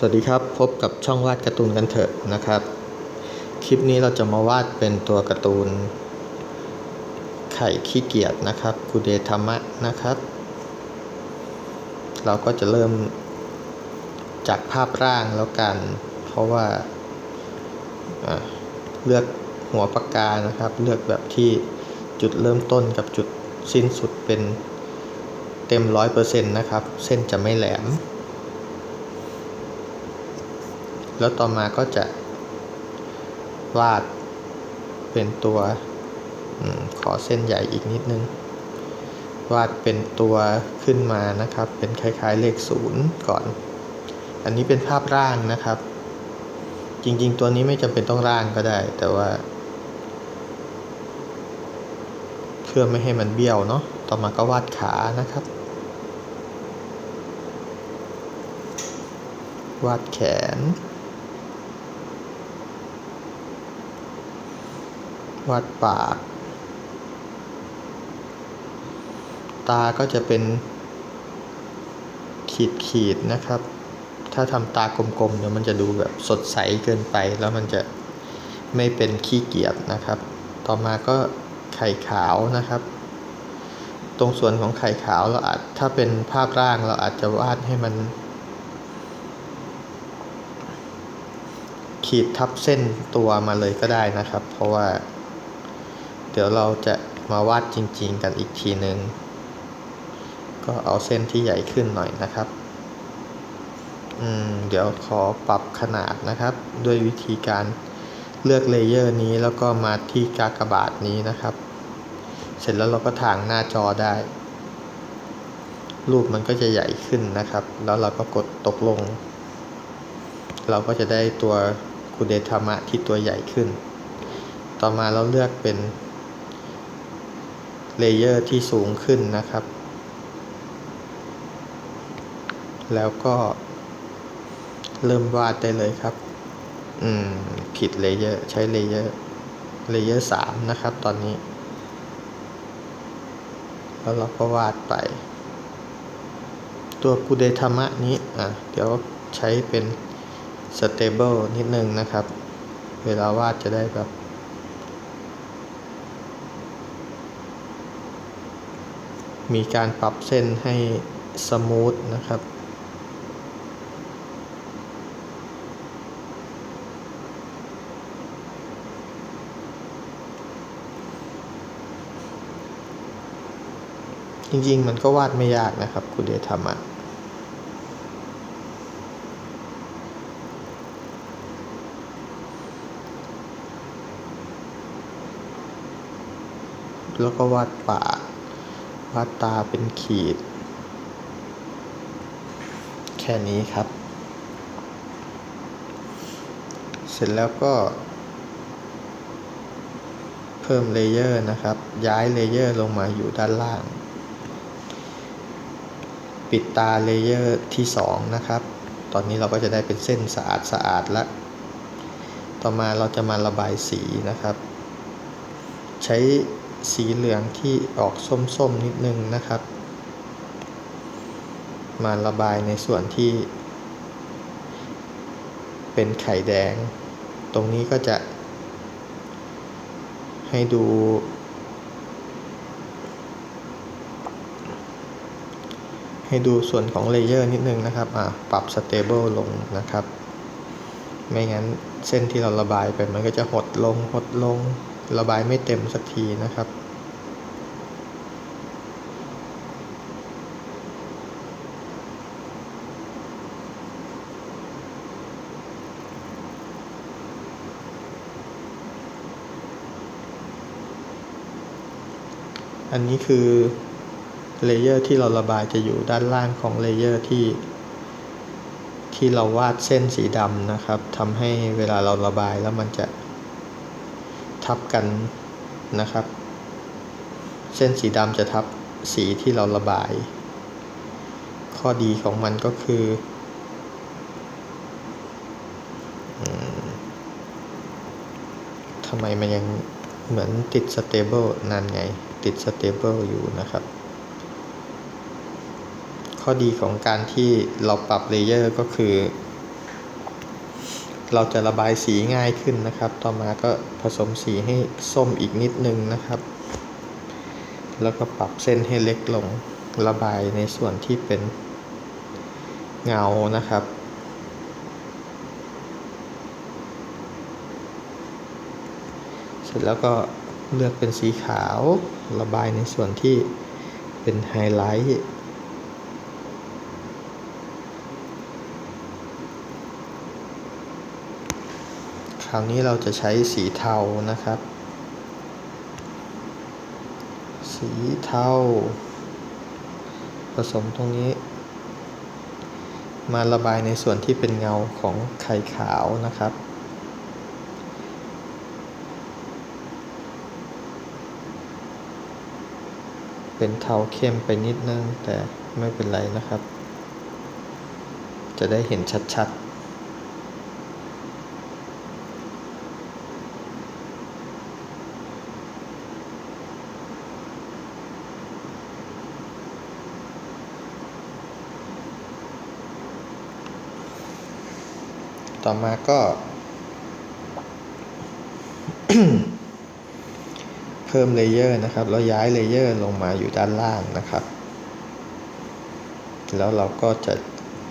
สวัสดีครับ พบกับช่องวาดการ์ตูนกันเถอะนะครับ คลิปนี้เราจะมาวาดเป็นตัวการ์ตูน ไข่ขี้เกียจนะครับกูเดธรรมะนะครับ เราก็จะเริ่มจากภาพร่างแล้วกัน เพราะว่าเลือกหัวปากกานะครับ เลือกแบบที่จุดเริ่มต้นกับจุดสิ้นสุดเป็นเต็มร้อยเปอร์เซ็นต์นะครับ เส้นจะไม่แหลม แล้วต่อมาก็จะ วาดเป็นตัวอขอเส้นใหญ่อีกนิดนึง วาดเป็นตัวขึ้นมานะครับ เป็นคล้ายๆเลขศูนย์ก่อน อันนี้เป็นภาพร่างนะครับ จริงๆ ตัวนี้ไม่จำเป็นต้องร่างก็ได้ แต่ว่า เพื่อไม่ให้มันเบี้ยวเนาะต่อมาก็วาดขานะครับวาดแขน วาดปาก ตาก็จะเป็นขีดขีดๆนะครับ ถ้าทำตากลมๆเดี๋ยวมันจะดูแบบสดใสเกินไป แล้วมันจะไม่เป็นขี้เกียจนะครับ ต่อมาก็ไข่ขาวนะครับ ตรงส่วนของไข่ขาวเราอาจถ้าเป็นภาพร่างเราอาจจะวาดให้มัน ขีดทับเส้นตัวมาเลยก็ได้นะครับ เพราะว่า ดี๋ยวเราจะมาวาดจริง ๆ กันอีกทีหนึ่งก็เอาเส้นที่ใหญ่ขึ้นหน่อยนะครับ อืม เดี๋ยวขอปรับขนาดนะครับ ด้วยวิธีการเลือกเลเยอร์นี้แล้วก็มาที่กากบาทนี้นะครับ เสร็จแล้วเราก็ถางหน้าจอได้ รูปมันก็จะใหญ่ขึ้นนะครับ แล้วเราก็กดตกลง เราก็จะได้ตัวกุเดธรรมะที่ตัวใหญ่ขึ้น ต่อมาเราเลือกเป็น เลเยอร์ที่สูงขึ้นนะครับ แล้วก็ เริ่มวาดได้เลยครับ อืม ผิดเลเยอร์ ใช้เลเยอร์ เลเยอร์สามนะครับ ตอนนี้ แล้วเราก็วาดไป ตัวกูเดธรรมะนี้ อะ เดี๋ยวใช้เป็น stable นิดนึงนะครับ เวลาวาดจะได้แบบ มีการปรับเส้นให้สมูทนะครับจริงๆ มันก็วาดไม่ยากนะครับคุณเดธรรมะแล้วก็วาดปาก วาดตาเป็นขีด แค่นี้ครับ เสร็จแล้วก็ เพิ่มเลเยอร์นะครับ ย้ายเลเยอร์ลงมาอยู่ด้านล่าง ปิดตาเลเยอร์ที่ 2 นะครับ ตอนนี้เราก็จะได้เป็นเส้นสะอาดสะอาดแล้วต่อมาเราจะมาระบายสีนะครับ ใช้ สีเหลืองที่ออกส้มๆนิดนึงนะครับ มาระบายในส่วนที่ เป็นไข่แดง ตรงนี้ก็จะ ให้ดู ให้ดูส่วนของเลเยอร์นิดนึงนะครับ อะปรับ stable ลงนะครับ ไม่งั้นเส้นที่เราระบายไปมันก็จะหดลงหดลง ระบายไม่เต็มสักทีนะครับ อันนี้คือเลเยอร์ที่เราระบายจะอยู่ด้านล่างของเลเยอร์ที่ที่เราวาดเส้นสีดำนะครับทำให้เวลาเราระบายแล้วมันจะ ทับกันนะครับ เส้นสีดำจะทับสีที่เราระบาย ข้อดีของมันก็คือทำไมมันยังเหมือนติดสเตเบิลนั่นไง ติดสเตเบิลอยู่นะครับ ข้อดีของการที่เราปรับเลเยอร์ก็คือ เราจะระบายสีง่ายขึ้นนะครับ ต่อมาก็ผสมสีให้ส้มอีกนิดนึงนะครับ แล้วก็ปรับเส้นให้เล็กลง ระบายในส่วนที่เป็นเงานะครับเสร็จแล้วก็เลือกเป็นสีขาว ระบายในส่วนที่เป็นไฮไลท์ คราวนี้เราจะใช้สีเทานะครับ สีเทาผสมตรงนี้ มาระบายในส่วนที่เป็นเงาของไข่ขาวนะครับเป็นเทาเข้มไปนิดนึงแต่ไม่เป็นไรนะครับ จะได้เห็นชัดๆ ต่อมาก็ เพิ่มเลเยอร์นะครับ แล้วย้ายเลเยอร์ลงมาอยู่ด้านล่างนะครับ แล้วเราก็จะ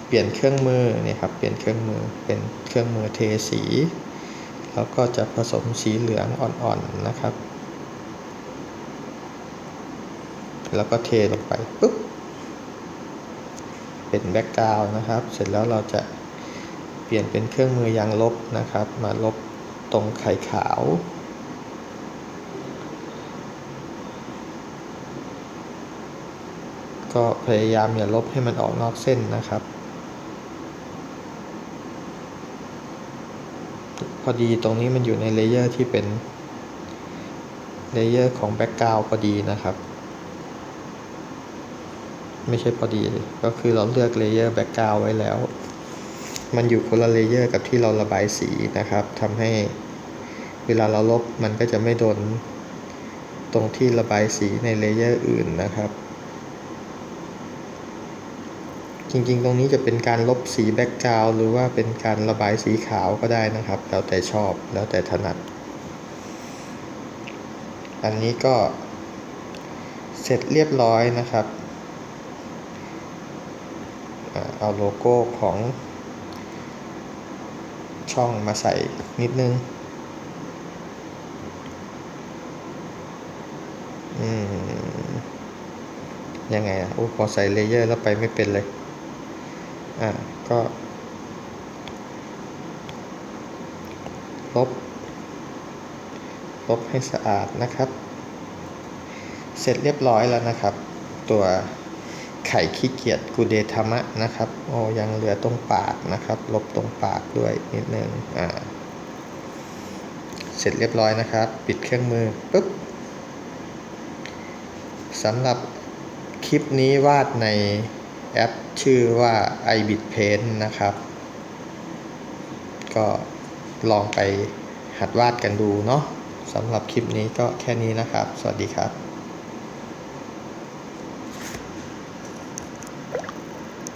เปลี่ยนเครื่องมือเนี่ยครับ เปลี่ยนเครื่องมือเป็นเครื่องมือเทสี แล้วก็จะผสมสีเหลืองอ่อนๆนะครับ แล้วก็เทลงไปปุ๊บ เป็นแบ็กกราวน์นะครับ เสร็จแล้วเราจะ เปลี่ยนเป็นเครื่องมือยางลบนะครับ มาลบตรงไข่ขาว ก็พยายามอย่าลบให้มันออกนอกเส้นนะครับ พอดีตรงนี้มันอยู่ในเลเยอร์ที่เป็นเลเยอร์ของแบ็กกราวพอดีนะครับ ไม่ใช่พอดีก็คือเราเลือกเลเยอร์แบ็กกราวไว้แล้ว มันอยู่คนละเลเยอร์กับที่เราระบายสีนะครับทำให้เวลาเราลบมันก็จะไม่โดนตรงที่ระบายสีในเลเยอร์อื่นนะครับ จริงๆ ตรงนี้จะเป็นการลบสีแบ็กกราวหรือว่าเป็นการระบายสีขาวก็ได้นะครับ แล้วแต่ชอบแล้วแต่ถนัด อันนี้ก็เสร็จเรียบร้อยนะครับ เอาโลโก้ของ ช่องมาใส่นิดนึง อืม ยังไงอะโอ้พอใส่เลเยอร์แล้วไปไม่เป็นเลย อ่า ก็ ลบ ลบให้สะอาดนะครับ เสร็จเรียบร้อยแล้วนะครับ ตัว ไข่ขี้เกียจกูเดธรรมะนะครับโอ้ยังเหลือตรงปากนะครับ ลบตรงปากด้วยนิดนึงอ่าเสร็จเรียบร้อยนะครับ ปิดเครื่องมือปุ๊บสำหรับคลิปนี้วาดในแอปชื่อว่า iBit Paint นะครับ ก็ลองไปหัดวาดกันดูเนาะสำหรับคลิปนี้ก็แค่นี้นะครับ สวัสดีครับ